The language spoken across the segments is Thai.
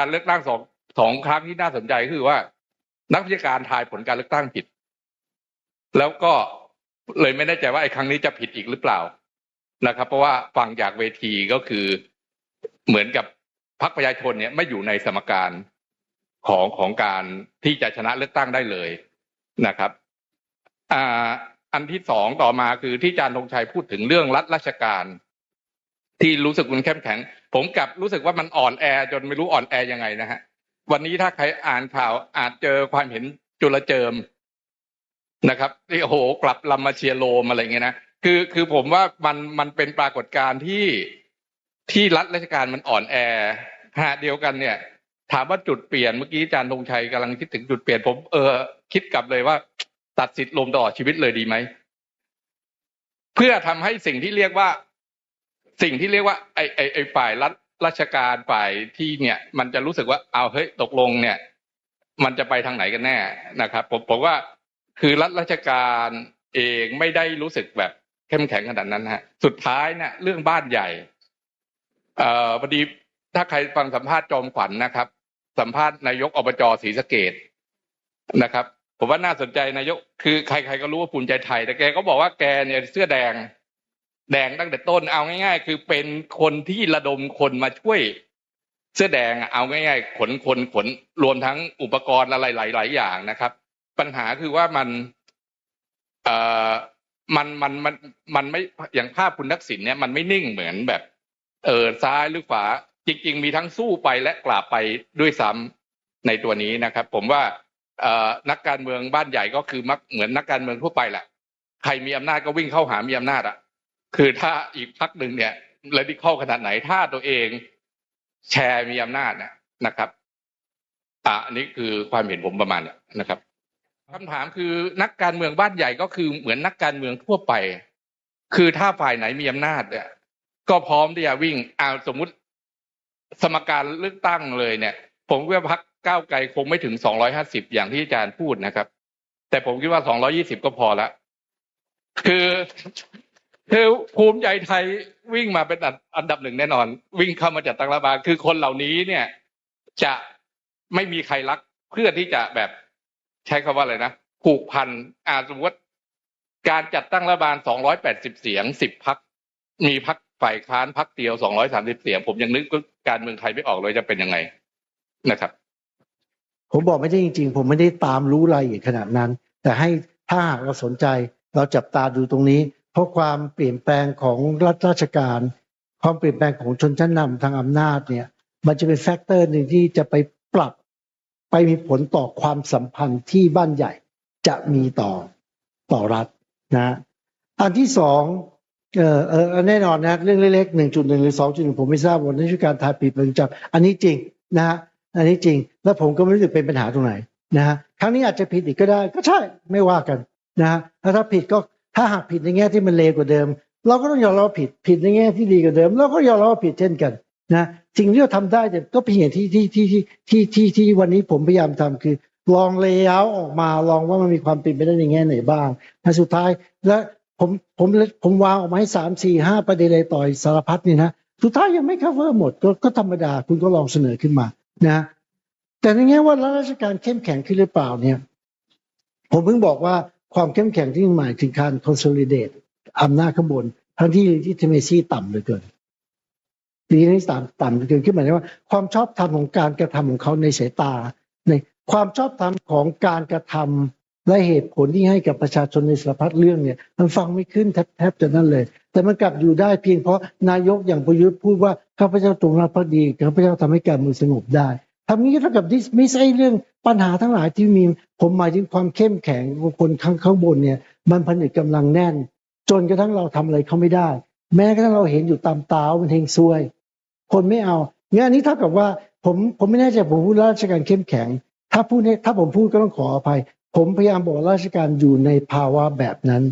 การเลือกตั้งสองสองครั้งที่น่าสนใจคือว่า นักวิชาการทายผลการเลือกตั้งผิด แล้วก็เลยไม่แน่ใจว่าไอ้ครั้งนี้จะผิดอีกหรือเปล่านะครับ เพราะว่าฟังจากเวทีก็คือเหมือนกับพรรคประชาชนเนี่ยไม่อยู่ในสมการของของการที่จะชนะเลือกตั้งได้เลยนะครับอ่าอันที่สองต่อมาคือที่อาจารย์ธงชัยพูดถึงเรื่องรัฐราชการ ที่รู้สึกมันเข้มแข็ง ผมกลับรู้สึกว่ามันอ่อนแอจนไม่รู้อ่อนแอยังไงนะฮะวันนี้ถ้าใครอ่านข่าวอาจเจอความเห็นจุลเจิมนะครับที่โอ้โหกลับลำมาเชียโลมอะไรเงี้ยนะคือคือผมว่ามันมันเป็นปรากฏการณ์ที่ที่รัฐราชการมันอ่อนแอฮะเดียวกันเนี่ย ถามว่าจุดเปลี่ยนเมื่อกี้อาจารย์ธงชัยกำลังคิดถึงจุดเปลี่ยนผมเออคิดกลับเลยว่า ตัดสิทธิ์ลมตลอดชีวิตเลยดีไหมเพื่อทำให้สิ่งที่เรียกว่า สิ่งที่เรียกว่าไอไอไอฝ่ายรัฐราชการฝ่ายที่เนี่ย มันจะรู้สึกว่าเอาเฮ้ยตกลงเนี่ย มันจะไปทางไหนกันแน่นะครับ ผมผมว่าคือรัฐราชการเองไม่ได้รู้สึกแบบเข้มแข็งขนาดนั้นฮะสุดท้ายเนี่ยเรื่องบ้านใหญ่ เอ่อพอดีถ้าใครฟังสัมภาษณ์จอมขวัญนะครับ สัมภาษณ์นายกอบจศรีสะเกดนะครับ ผมว่าน่าสนใจนายก คือใครๆก็รู้ว่าภูมิใจไทย แต่แกก็บอกว่าแกเนี่ยเสื้อแดง แดงตั้งแต่ต้นเอาง่าย ๆ คือเป็นคนที่ระดมคนมาช่วยเสื้อแดงเอาง่าย ๆ ขนคนขนรวมทั้งอุปกรณ์อะไรหลาย ๆ อย่างนะครับ ปัญหาคือว่ามันเอ่อมันมันมันมันไม่อย่างภาพคุณทักษิณเนี่ยมันไม่นิ่งเหมือนแบบ เออซ้ายหรือขวาจริง ๆ มีทั้งสู้ไปและกลับไปด้วยซ้ำในตัวนี้นะครับ ผมว่าเอ่อนักการเมืองบ้านใหญ่ก็คือมักเหมือนนักการเมืองทั่วไปแหละใครมีอำนาจก็วิ่งเข้าหามีอำนาจอะ คือถ้าอีกพักหนึ่งเนี่ยเลดิคอลขนาดไหนถ้าตัวเองแชร์มีอำนาจเนี่ยนะครับอะอันนี้คือความเห็นผมประมาณนี่ยนะครับคำถามคือนักการเมืองบ้านใหญ่ก็คือเหมือนนักการเมืองทั่วไป คือถ้าฝ่ายไหนมีอำนาจเนี่ยก็พร้อมที่จะวิ่งเอาสมมุติสมการเลือกตั้งเลยเนี่ย ผมว่าพักก้าวไกลคงไม่ถึงสองร้อยห้าสิบอย่างที่อาจารย์พูดนะครับ แต่ผมคิดว่าสองร้อยี่สิบก็พอละคือ คือภูมิใจไทยวิ่งมาเป็นอันดับหนึ่งแน่นอน วิ่งเข้ามาจัดตั้งรัฐบาลคือคนเหล่านี้เนี่ย จะไม่มีใครรักเพื่อที่จะแบบใช้คำว่าอะไรนะผูกพันอาสมมติการจัดตั้งรัฐบาลสองร้อยแปดสิบเสียงสิบพัก มีพักฝ่ายค้านพักเดียวสองร้อยสามสิบเสียง ผมยังนึกการเมืองไทยไม่ออกเลยจะเป็นยังไงนะครับ ผมบอกไม่ได้จริง ๆ ผมไม่ได้ตามรู้รายละเอียดขนาดนั้น แต่ให้ถ้าหากเราสนใจ เราจับตาดูตรงนี้ เพราะความเปลี่ยนแปลงของรัฐราชการ ความเปลี่ยนแปลงของชนชั้นนำทางอำนาจเนี่ย มันจะเป็นแฟกเตอร์หนึ่งที่จะไปปรับไปมีผลต่อความสัมพันธ์ที่บ้านใหญ่จะมีต่อต่อรัฐนะอันที่สองเออเออแน่นอนนะเรื่องเล็กๆหนึ่งจุดหนึ่งหรือสองจุดหนึ่งผมไม่ทราบวันนี้ช่วยการทายผิดเป็นจับอันนี้จริงนะฮะอันนี้จริง แล้วผมก็ไม่รู้สึกเป็นปัญหาตรงไหนนะฮะครั้งนี้อาจจะผิดอีกก็ได้ก็ใช่ไม่ว่ากันนะฮะแล้วถ้าผิดก็ ถ้าหากผิดในแง่ที่มันเลวกว่าเดิม เราก็ต้องยอมรับว่าผิดผิดในแง่ที่ดีกว่าเดิม เราก็ยอมรับว่าผิดเช่นกันนะสิ่งที่เราทำได้เนี่ก็เป็นอย่างที่ที่ที่ที่ที่ที่ที่วันนี้ผมพยายามทำคือ ลองเลเยอร์ออกมาลองว่ามันมีความเป็นไปได้ในแง่ไหนบ้างและสุดท้ายและผมผมผมวางออกมาให้สามสี่ห้าประเด็นเลยต่อยสารพัดนี่นะสุดท้ายยังไม่ cover หมดก็ก็ธรรมดาคุณก็ลองเสนอขึ้นมานะแต่ในแง่ว่ารัฐราชการเข้มแข็งขึ้นหรือเปล่าเนี่ย ผมเพิ่งบอกว่า ความเข้มแข็งที่หมายถึงการ consolidate อำนาจข้างบน ทั้งที่ที่เทเมซี่ต่ำเหลือเกินดีที่ต่ำต่ำเหลือเกินขึ้นหมายถึงว่าความชอบธรรมของการกระทำของเขาในสายตา ในความชอบธรรมของการกระทำและเหตุผลที่ให้กับประชาชนในสารพัดเรื่องเนี่ย มันฟังไม่ขึ้นแทบจะนั่นเลย แต่มันกลับอยู่ได้เพียงเพราะนายกอย่างประยุทธ์พูดว่าข้าพเจ้าตรงรับพอดีข้าพเจ้าทำให้การเมืองสงบได้ ทำนี้เท่ากับดิสมิสไอ้เรื่องปัญหาทั้งหลายที่มี ผมหมายถึงความเข้มแข็งของคนข้างข้างบนเนี่ย มันผนึกกำลังแน่น จนกระทั่งเราทำอะไรเขาไม่ได้ แม้กระทั่งเราเห็นอยู่ตามตาว่ามันเฮงซวย คนไม่เอางานนี้เท่ากับว่าผมผมไม่แน่ใจผมพูดราชการเข้มแข็ง ถ้าพูดถ้าผมพูดก็ต้องขออภัย ผมพยายามบอกราชการอยู่ในภาวะแบบนั้น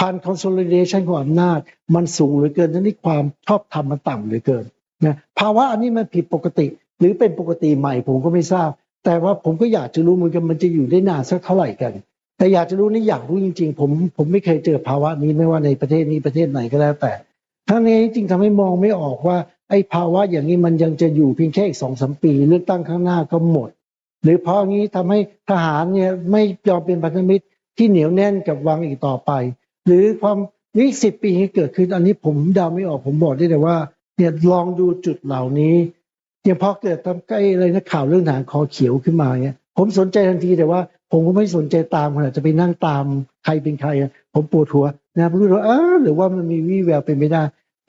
การ consolidation ของอำนาจ มันสูงเหลือเกินทั้งที่ความชอบธรรมมันต่ำเหลือเกินนะภาวะอันนี้มันผิดปกติ หรือเป็นปกติใหม่ผมก็ไม่ทราบ แต่ว่าผมก็อยากจะรู้เหมือนกันมันจะอยู่ได้นานสักเท่าไหร่กัน แต่อยากจะรู้นี่อยากรู้จริง ๆ ผมผมไม่เคยเจอภาวะนี้ไม่ว่าในประเทศนี้ประเทศไหนก็แล้วแต่ทั้งนี้จริงทำให้มองไม่ออกว่าไอ้ภาวะอย่างนี้มันยังจะอยู่เพียงแค่อีกสองสมปีเลือกตั้งข้างหน้าก็หมด หรือเพราะงี้ทำให้ทหารเนี่ยไม่ยอมเป็นพันธมิตรที่เหนียวแน่นกับวังอีกต่อไป หรือความนี่สิบปีที่เกิดขึ้นอันนี้ผมเดาไม่ออกผมบอกได้แต่ว่าเนี่ยลองดูจุดเหล่านี้ เนี่ยพอเกิดทำใกล้อะไรนะข่าวเรื่องทหารคอเขียวขึ้นมาเนี่ยผมสนใจทันทีแต่ว่า ผมก็ไม่สนใจตามขนาดจะไปนั่งตามใครเป็นใคร ผมปวดหัวนะผมรู้ว่าเออหรือว่ามันมีวี่แววเป็นไม่ได้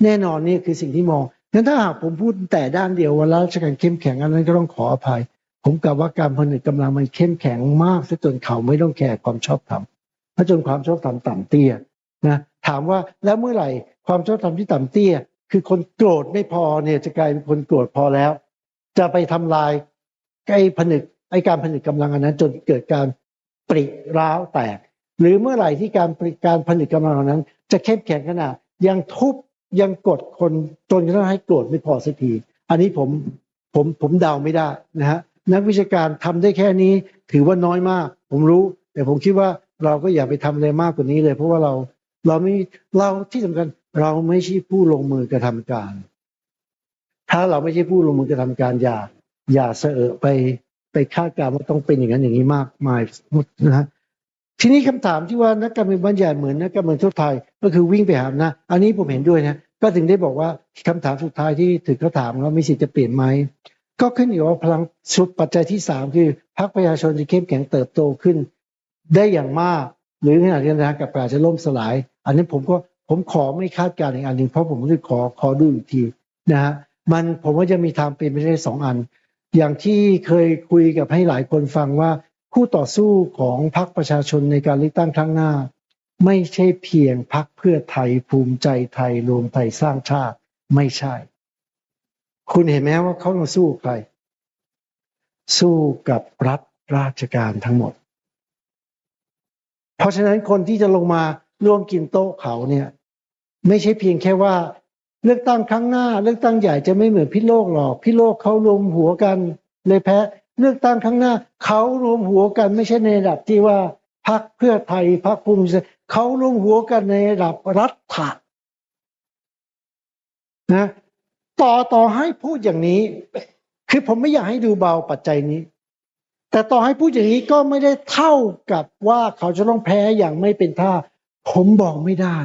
แน่นอนนี่คือสิ่งที่มองงั้นถ้าหากผมพูดแต่ด้านเดียวว่าราชการเข้มแข็งอันนั้นก็ต้องขออภัย ผมกล่าวว่าการผนึกกำลังมันเข้มแข็งมากซะจนเขาไม่ต้องแคร์ความชอบธรรมถ้าจนความชอบธรรมต่ำเตี้ยนะถามว่าแล้วเมื่อไหร่ความชอบธรรมที่ต่ำเตี้ย คือคนโกรธไม่พอเนี่ยจะกลายเป็นคนโกรธพอแล้ว จะไปทำลายไอ้ผนึกไอ้การผนึกกำลังอันนั้น จนเกิดการปริร้าวแตก หรือเมื่อไหร่ที่การการผนึกกำลังเหล่านั้น จะเข้มแข็งขนาดยังทุบยังกดคนจนกระทั่งให้โกรธไม่พอสักทีอันนี้ผมผมผมเดาไม่ได้นะฮะนักวิชาการทำได้แค่นี้ถือว่าน้อยมาก ผมรู้ แต่ผมคิดว่าเราก็อย่าไปทำอะไรมากกว่านี้เลย เพราะว่าเราเราไม่เราที่สำคัญเราไม่ใช่ผู้ลงมือกระทำการ ถ้าเราไม่ใช่ผู้ลงมือกระทำการอย่าอย่าเสอะไปไปคาดการณ์ว่าต้องเป็นอย่างนั้นอย่างนี้มากมายนะฮะทีนี้คำถามที่ว่านักการเมืองบ้านใหญ่เหมือนนักการเมืองทั่วไทยก็คือวิ่งไปหาอำนาจอันนี้ผมเห็นด้วยนะก็ถึงได้บอกว่าคำถามสุดท้ายที่ถึงเขาถามว่ามีสิทธิ์จะเปลี่ยนไหมก็ขึ้นอยู่ว่าพลังสุดปัจจัยที่สามคือพรรคประชาชนจะเข้มแข็งเติบโตขึ้น ได้อย่างมาก หรือขณะเดียวกันกับอาจจะล่มสลาย อันนี้ผมก็ผมขอไม่คาดการณ์อีกอันหนึ่งเพราะผมจะขอขอดูอีกทีนะฮะ มันผมว่าจะมีทางเป็นไปได้สองอัน อย่างที่เคยคุยกับให้หลายคนฟังว่า คู่ต่อสู้ของพรรคประชาชนในการเลือกตั้งครั้งหน้า ไม่ใช่เพียงพรรคเพื่อไทยภูมิใจไทยรวมไทยสร้างชาติไม่ใช่ คุณเห็นไหมว่าเขามาสู้ใคร สู้กับรัฐราชการทั้งหมด เพราะฉะนั้นคนที่จะลงมาร่วมกินโต๊ะเขาเนี่ย ไม่ใช่เพียงแค่ว่า เลือกตั้งครั้งหน้า เลือกตั้งใหญ่จะไม่เหมือนพิโลกหรอก พิโลกเขารวมหัวกัน เลยแพ้ เลือกตั้งครั้งหน้าเขารวมหัวกันไม่ใช่ในระดับที่ว่าพรรคเพื่อไทยพรรคภูมิใจเขารวมหัวกันในระดับรัฐะนะต่อต่อให้พูดอย่างนี้ คือผมไม่อยากให้ดูเบาปัจจัยนี้ แต่ต่อให้พูดอย่างนี้ก็ไม่ได้เท่ากับว่าเขาจะต้องแพ้อย่างไม่เป็นท่า ผมบอกไม่ได้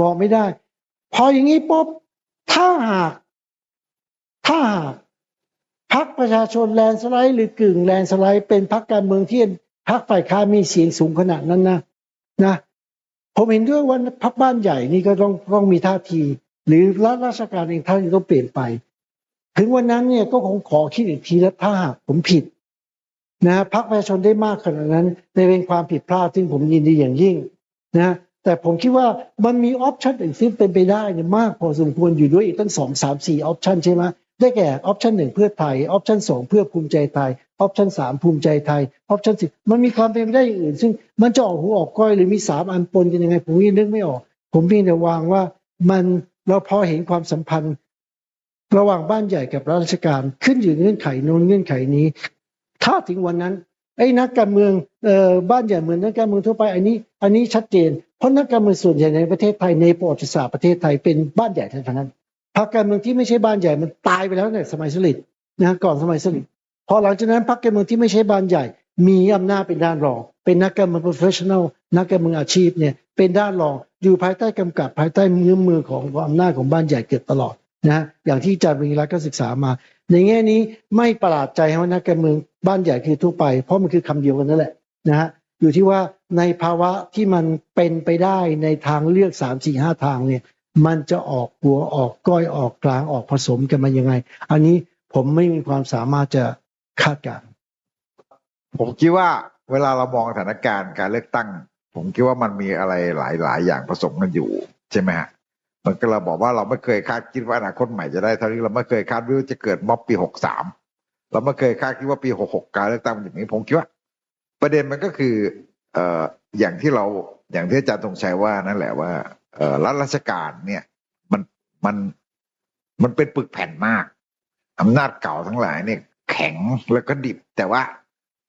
บอกไม่ได้ พออย่างนี้ปุ๊บถ้าหากถ้าหากพักประชาชนแลนสไลด์หรือกึ่งแลนสไลด์เป็นพักการเมืองที่พักฝ่ายค้านมีเสียงสูงขนาดนั้นนะนะ ผมเห็นด้วยว่าพักบ้านใหญ่นี่ก็ต้องต้องมีท่าที หรือรัฐราชการเองท่านต้องเปลี่ยนไป ถึงวันนั้นเนี่ยก็คงขอคิดอีกทีแล้วถ้าหากผมผิดนะพักประชาชนได้มากขนาดนั้นในเป็นความผิดพลาดซึ่งผมยินดีอย่างยิ่งนะ แต่ผมคิดว่ามันมีออปชันอื่นซึ่งเป็นไปได้เนี่ยมากพอสมควรอยู่ด้วยอีกตั้งสองสามสี่ออปชันใช่ไหมได้แก่ออปชันหนึ่งเพื่อไทยออปชันสองเพื่อภูมิใจไทยออปชันสามภูมิใจไทยออปชันสี่มันมีความเป็นไปได้อื่น ซึ่งมันจะออกหูออกก้อยหรือมีสามอันปนกันยังไง ผมยังนึกไม่ออก ผมเพียงแต่วางว่ามันเราพอเห็นความสัมพันธ์ ระหว่างบ้านใหญ่กับรัฐราชการขึ้นอยู่เงื่อนไขโน้นเงื่อนไขนี้ ถ้าถึงวันนั้น ไอ้นักการเมืองเอ่อบ้านใหญ่เหมือนนักการเมืองทั่วไปอันนี้อันนี้ชัดเจน เพราะนักการเมืองส่วนใหญ่ในประเทศไทยในประวัติศาสตร์ประเทศไทยเป็นบ้านใหญ่ทั้งนั้นพรรคการเมืองที่ไม่ใช่บ้านใหญ่มันตายไปแล้วเนี่ยสมัยสลิดนะก่อนสมัยสลิดพอหลังจากนั้นพรรคการเมืองที่ไม่ใช่บ้านใหญ่ มีอำนาจเป็นด้านรอง เป็นนักการเมือง professional นักการเมืองอาชีพเนี่ยเป็นด้านรองอยู่ภายใต้กำกับภายใต้มือมือของอำนาจของบ้านใหญ่เกือบตลอดนะอย่างที่อาจารย์วิรัตก็ศึกษามา ในแง่นี้ไม่ประหลาดใจว่านักการเมือง บ้านใหญ่คือทั่วไป เพราะมันคือคำเดียวกันนั่นแหละนะฮะอยู่ที่ว่าในภาวะที่มันเป็นไปได้ในทางเลือกสามสี่ห้าทางเนี่ย มันจะออกหัวออกก้อยออกกลางออกผสมกันมายังไง อันนี้ผมไม่มีความสามารถจะคาดการณ์ผมคิดว่าเวลาเรามองสถานการณ์การเลือกตั้ง ผมคิดว่ามันมีอะไรหลาย ๆ อย่างผสมกันอยู่ ใช่ไหมฮะมันก็เราบอกว่าเราไม่เคยคาดคิดว่าอนาคตใหม่จะได้เท่านี้เราไม่เคยคาดว่าจะเกิดม็อบปีหกสาม เราไม่เคยคาดคิดว่าปีหกหกการเลือกตั้งเป็นอย่างนี้ผมคิดว่า ประเด็นมันก็คือเอ่ออย่างที่เราอย่างที่อาจารย์ธงชัยว่านั่นแหละว่าเอ่อรัฐราชการเนี่ย มันมันมันเป็นปึกแผ่นมากอำนาจเก่าทั้งหลายเนี่ย แข็งแล้วก็ดิบ แต่ว่า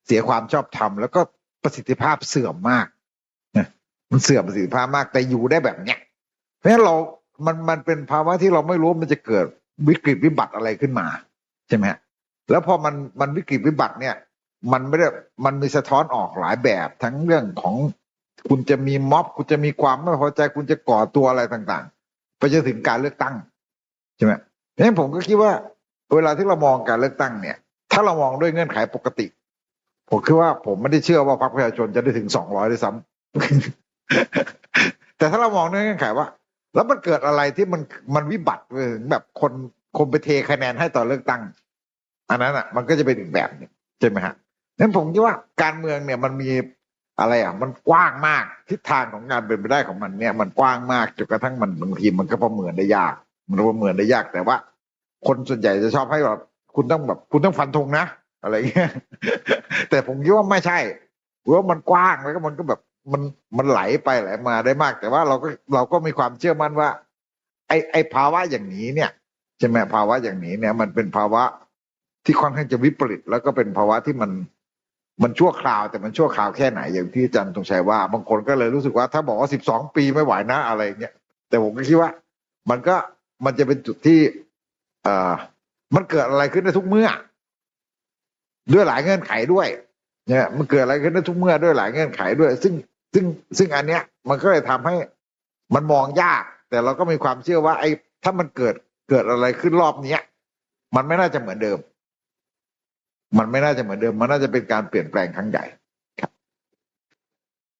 เสียความชอบธรรมแล้วก็ประสิทธิภาพเสื่อมมากมันเสื่อมประสิทธิภาพมากแต่อยู่ได้แบบเนี้ยเพราะฉะนั้นเรา มันมันเป็นภาวะที่เราไม่รู้มันจะเกิดวิกฤตวิบัติอะไรขึ้นมา ใช่ไหมฮะ แล้วพอมันมันวิกฤตวิบัติเนี่ย มันไม่ได้มันมีสะท้อนออกหลายแบบ ทั้งเรื่องของคุณจะมีม็อบ คุณจะมีความไม่พอใจ คุณจะก่อตัวอะไรต่างๆ ไปจนถึงการเลือกตั้งใช่ไหมดังนั้นผมก็คิดว่า เวลาที่เรามองการเลือกตั้งเนี่ย ถ้าเรามองด้วยเงื่อนไขปกติ ผมคิดว่าผมไม่ได้เชื่อว่าพรรคประชาชนจะได้ถึงสองร้อยด้วยซ้ำแต่ถ้าเรามองด้วยเงื่อนไขว่า แล้วมันเกิดอะไรที่มันมันวิบัติไปถึงแบบคนคนไปเทคะแนนให้ต่อเลือกตั้ง อันนั้นอะ มันก็จะเป็นอีกแบบหนึงใช่ไหมฮะนั้นผมคิดว่าการเมืองเนี่ยมันมีอะไรอะ มันกว้างมากทิศทางของการเป็นไปได้ของมันเนี่ย มันกว้างมากจนกระทั่งมันบางทีมันก็ประเมินได้ยาก มันประเมินได้ยากแต่ว่า คนส่วนใหญ่จะชอบให้แบบคุณต้องแบบ คุณต้องฟันธงนะอะไรเงี้ยแต่ผมคิดว่าไม่ใช่เพราะว่ามันกว้างแล้วก็มันก็แบบมันมันไหลไปไหลมาได้มาก แต่ว่าเราก็เราก็มีความเชื่อมั่นว่า ไอไอภาวะอย่างนี้เนี่ยใช่ไหมภาวะอย่างนี้เนี่ย มันเป็นภาวะ ที่ค่อนข้างจะวิปริต แล้วก็เป็นภาวะที่มันมันชั่วคราว แต่มันชั่วคราวแค่ไหนอย่างที่อาจารย์ตรงชัยว่า บางคนก็เลยรู้สึกว่า ถ้าบอกว่าสิบสองปีไม่ไหวนะอะไรเงี้ยแต่ผมก็คิดว่า มันก็มันจะเป็นจุดที่เอ่อมันเกิดอะไรขึ้นได้ทุกเมื่อ ด้วยหลายเงื่อนไขด้วย เนี่ย มันเกิดอะไรขึ้นได้ทุกเมื่อด้วยหลายเงื่อนไขด้วย ซึ่งซึ่งซึ่งอันเนี้ย มันก็เลยทำให้มันมองยาก แต่เราก็มีความเชื่อว่า ไอ้ถ้ามันเกิดเกิดอะไรขึ้นรอบเนี้ย มันไม่น่าจะเหมือนเดิม มันไม่น่าจะเหมือนเดิม มันน่าจะเป็นการเปลี่ยนแปลงครั้งใหญ่